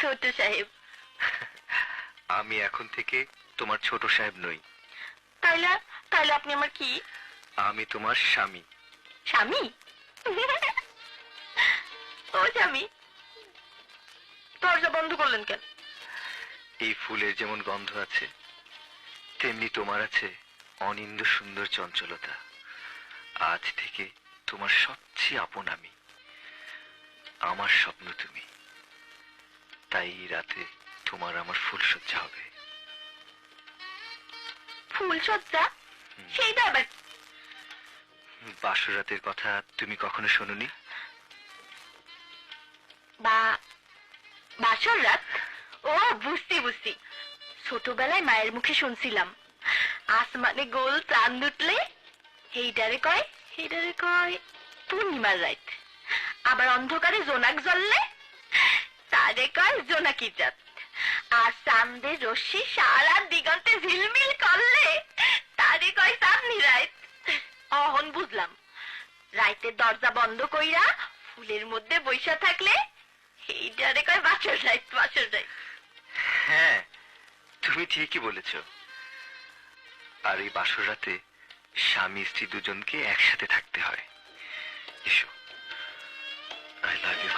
ছোট সাহেব। আমি এখন থেকে তোমার ছোট সাহেব নই। তাইলে তাইলে আপনি আমার কি? আমি তোমার স্বামী। স্বামী? ও স্বামী। দরজা বন্ধ করলেন কেন? এই ফুলের যেমন গন্ধ আছে তেমনি তোমার আছে অনিন্দ সুন্দর চঞ্চলতা। আজ থেকে তোমার সবচেয়ে আপন আমি। আমার স্বপ্ন তুমি। তাই রাতে তোমার আমার ফুল সজ্জা হবে। ফুল সজ্জা? সেইটা আবার। বাসর রাতের কথা তুমি কখনো শোনোনি? বা বাসর রাত? ও বুঝছি বুঝছি। ছোটবেলায় মায়ের মুখে শুনছিলাম। আসমানে গোল চাঁদ উঠলে হেইটারে কয় হেইটারে কয় পূর্ণিমার রাত। আবার অন্ধকারে জোনাক জ্বললে কয় জোনাকি আর চাঁদের রশ্মি সারা দিগন্তে ঝিলমিল করলে তারে কয় চাঁদনি রাত অহন বুঝলাম। রাইতের দরজা বন্ধ কইরা ফুলের মধ্যে বইসা থাকলে এইটারে কয় বাসর রাইত বাসর রাইত। হ্যাঁ তুমি ঠিকই বলেছ। আর এই বাসর রাতে স্বামী, স্ত্রী দুজনকে একসাথে থাকতে হয়। এসো। আই লাভ ইউ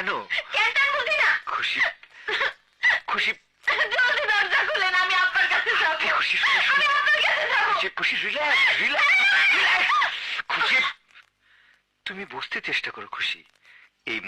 কেন? কেন বুঝি না? খুশি। খুশি। জলদি দরজা খুলেন আমি আপনার কাছে যাব। খুশি, খুশি, খুশি। আমি আপনার কাছে যাব। খুশি খুশি রিল্যাক্স রিল্যাক্স রিল্যাক্স খুশি। তুমি বুঝতে চেষ্টা করো খুশি। এই